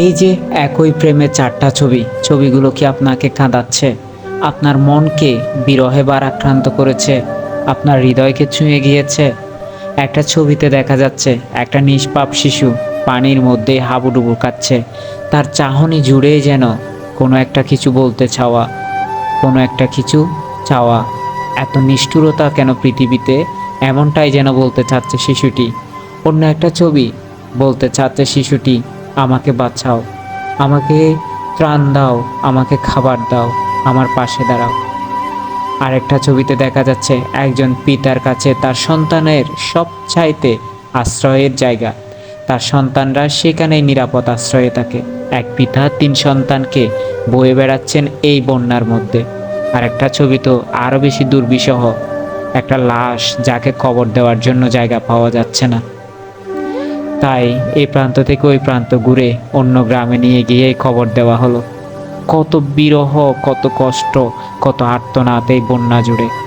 এই যে একই প্রেমের চারটা ছবি, ছবিগুলো কি আপনাকে কাঁদাচ্ছে? আপনার মনকে বিরহে বারাক্রান্ত করেছে, আপনার হৃদয়কে ছুঁয়ে গিয়েছে। একটা ছবিতে দেখা যাচ্ছে, একটা নিষ্পাপ শিশু পানির মধ্যে হাবুডুবু কাচ্ছে তার চাহনি জুড়েই যেন কোনো একটা কিছু বলতে চাওয়া, কোনো একটা কিছু চাওয়া। এত নিষ্ঠুরতা কেন পৃথিবীতে? এমনটাই যেন বলতে চাচ্ছে শিশুটি। অন্য একটা ছবি বলতে চাচ্ছে শিশুটি আমাকে বাঁচাও। আমাকে ত্রাণ দাও, আমাকে খাবার দাও, আমার পাশে দাঁড়াও। আরেকটা ছবিতে দেখা যাচ্ছে একজন পিতার কাছে তার সন্তানের সব চাইতে আশ্রয়ের জায়গা। তার সন্তানরা সেখানেই নিরাপদ আশ্রয়ে থাকে। এক পিতা তিন সন্তানকে বয়ে বেড়াচ্ছেন এই বন্যার মধ্যে। আর একটা ছবি তো আরও বেশি দুর্বিষহ। একটা লাশ যাকে কবর দেওয়ার জন্য জায়গা পাওয়া যাচ্ছে না। তাই এই প্রান্ত থেকে ওই প্রান্ত ঘুরে অন্য গ্রামে নিয়ে গিয়ে খবর দেওয়া হলো। কত বিরহ, কত কষ্ট, কত আর্তনাদ এই বন্যা জুড়ে।